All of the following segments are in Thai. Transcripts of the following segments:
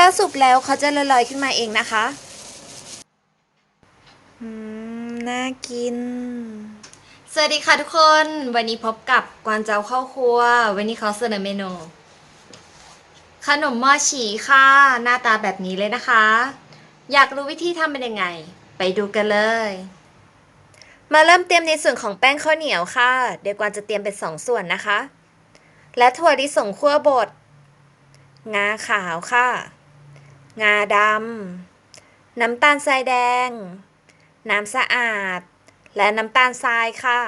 ถ้าสุกแล้วเขาจะลอยๆขึ้นมาเองนะคะ อืม น่ากิน สวัสดีค่ะทุกคน วันนี้พบกับกวางเจ้าเข้าครัว วันนี้เขาเสนอเมนู ขนมหม้อฉี่ค่ะ หน้าตาแบบนี้เลยนะคะ อยากรู้วิธีทำเป็นยังไง ไปดูกันเลย มาเริ่มเตรียมในส่วนของแป้งข้าวเหนียวค่ะ เดี๋ยวกวางจะเตรียมเป็นสองส่วนนะคะ และถั่วลิสงคั่วบดงาขาวค่ะ งาดำ น้ำตาลทรายแดง น้ำสะอาด และน้ำตาลทรายค่ะ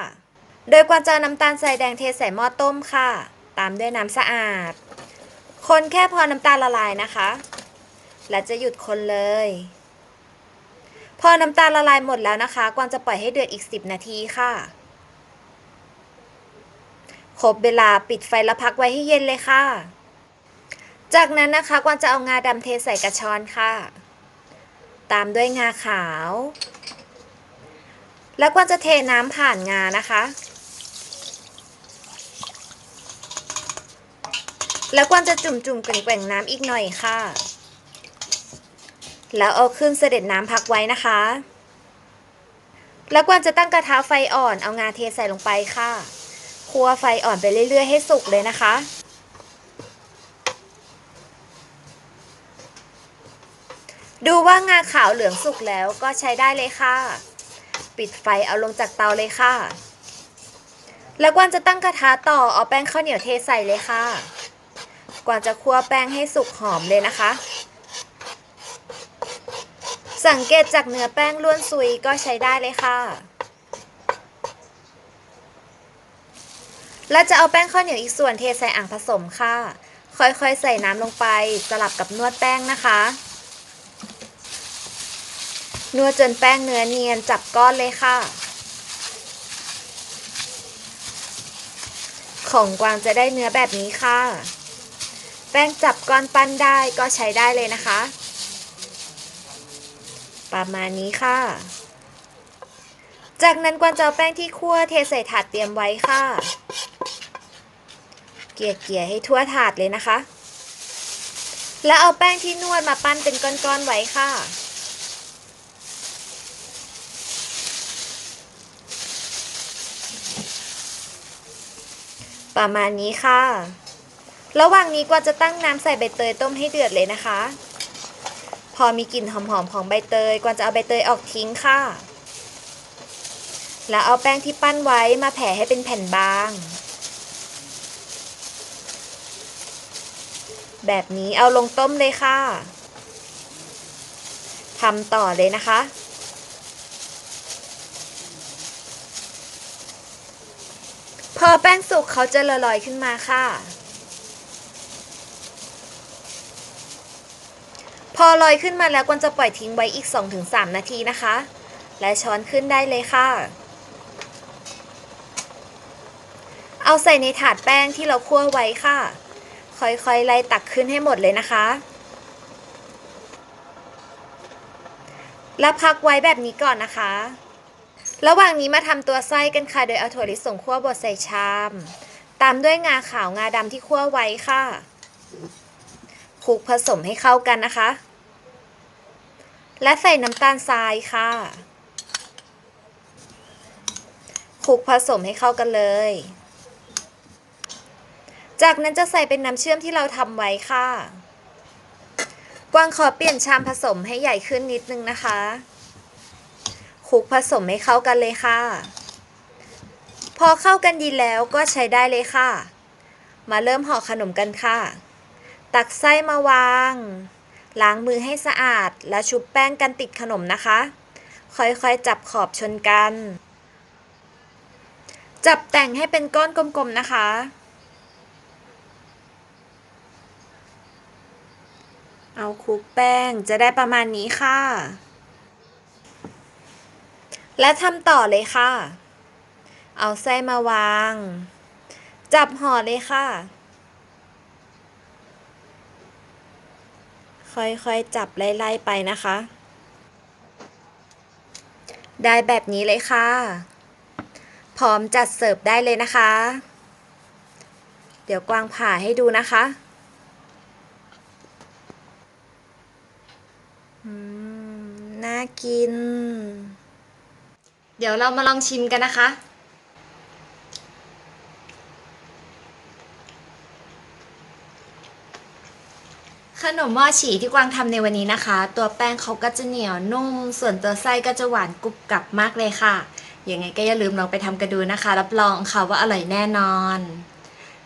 โดยกวางจะน้ำตาลทรายแดงเทใส่หม้อต้มค่ะ ตามด้วยน้ำสะอาด คนแค่พอน้ำตาลละลายนะคะ และจะหยุดคนเลย พอน้ำตาลละลายหมดแล้วนะคะ กวางจะปล่อยให้เดือดอีก 10 นาทีค่ะครบเวลาปิดไฟแล้วพักไว้ให้เย็นเลยค่ะ จากนั้นนะคะกวางจะเอางาดำเทใส่กระชอนค่ะ ตามด้วยงาขาว แล้วกวางจะเทน้ำผ่านงานะคะ แล้วกวางจะจุ่มๆแกว่งๆน้ำอีกหน่อยค่ะ แล้วเอาขึ้นเสด็จน้ำพักไว้นะคะ แล้วกวางจะตั้งกระทะไฟอ่อนเอางาเทใส่ลงไปค่ะ คั่วไฟอ่อนไปเรื่อยๆให้สุกเลยนะคะ ดูว่างาขาวเหลืองสุกแล้วก็ใช้ได้เลยค่ะ ปิดไฟเอาลงจากเตาเลยค่ะ แล้วกวางจะตั้งกระทะต่อเอาแป้งข้าวเหนียวเทใส่เลยค่ะ กวาจะคั่วแป้งให้สุกหอมเลยนะคะ สังเกตจากเนื้อแป้งล้วนซุยก็ใช้ได้เลยค่ะและจะเอาแป้งข้าวเหนียวอีกส่วนเทใส่อ่างผสมค่ะ ค่อยๆ ใส่น้ำลงไปสลับกับนวดแป้งนะคะ นวดจนแป้งเนื้อเนียนจับก้อนเลยค่ะ ของกวางจะได้เนื้อแบบนี้ค่ะ แป้งจับก้อนปั้นได้ก็ใช้ได้เลยนะคะ ประมาณนี้ค่ะ จากนั้นกวางจะเอาแป้งที่คั่วเทใส่ถาดเตรียมไว้ค่ะ เกลี่ยๆให้ทั่วถาดเลยนะคะ แล้วเอาแป้งที่นวดมาปั้นเป็นก้อนๆไว้ค่ะ ประมาณนี้ค่ะ ระหว่างนี้กวาจะตั้งน้ำใส่ใบเตยต้มให้เดือดเลยนะคะ พอมีกลิ่นหอมๆของใบเตยกวาจะเอาใบเตยออกทิ้งค่ะ แล้วเอาแป้งที่ปั้นไว้มาแผ่ให้เป็นแผ่นบาง แบบนี้เอาลงต้มเลยค่ะทำต่อเลยนะคะ พอแป้งสุกเขาจะละลอยขึ้นมาค่ะ พอลอยขึ้นมาแล้วกวนจะปล่อยทิ้งไว้อีก 2-3 นาทีนะคะ และช้อนขึ้นได้เลยค่ะ เอาใส่ในถาดแป้งที่เราคั่วไว้ค่ะ ค่อยๆไล่ตักขึ้นให้หมดเลยนะคะ แล้วพักไว้แบบนี้ก่อนนะคะ ระหว่างนี้มาทำตัวไส้กันค่ะ โดยเอาถั่วลิสงคั่วบดใส่ชาม ตามด้วยงาขาวงาดำที่คั่วไว้ค่ะคลุกผสมให้เข้ากันนะคะ และใส่น้ำตาลทรายค่ะคลุกผสมให้เข้ากันเลย จากนั้นจะใส่เป็นน้ำเชื่อมที่เราทำไว้ค่ะ กวางขอเปลี่ยนชามผสมให้ใหญ่ขึ้นนิดนึงนะคะ คลุกผสมให้เข้ากันเลยค่ะ พอเข้ากันดีแล้วก็ใช้ได้เลยค่ะ มาเริ่มห่อขนมกันค่ะ ตักไส้มาวาง ล้างมือให้สะอาด แล้วชุบแป้งกันติดขนมนะคะ ค่อยๆจับขอบชนกัน จับแต่งให้เป็นก้อนกลมๆนะคะเอาคลุกแป้งจะได้ประมาณนี้ค่ะ และทำต่อเลยค่ะ เอาไส้มาวาง จับห่อเลยค่ะ ค่อยๆ จับไล่ๆไปนะคะ ได้แบบนี้เลยค่ะ พร้อมจัดเสิร์ฟได้เลยนะคะ เดี๋ยวกวางผ่าให้ดูนะคะอืมน่ากิน เดี๋ยวเรามาลองชิมกันนะคะ ขนมหม้อฉี่ที่กวางทำในวันนี้นะคะ ตัวแป้งเขาก็จะเหนียวนุ่ม ส่วนตัวไส้ก็จะหวานกรุบกรับมากเลยค่ะ ยังไงก็อย่าลืมลองไปทำกันดูนะคะ รับรองค่ะว่าอร่อยแน่นอน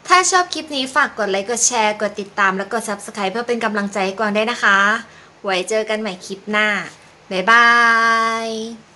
ถ้าชอบคลิปนี้ฝากกดไลค์ กดแชร์ กดติดตาม และกด Subscribe เพื่อเป็นกำลังใจให้กวางได้นะคะ ไว้เจอกันใหม่คลิปหน้า บ๊ายบาย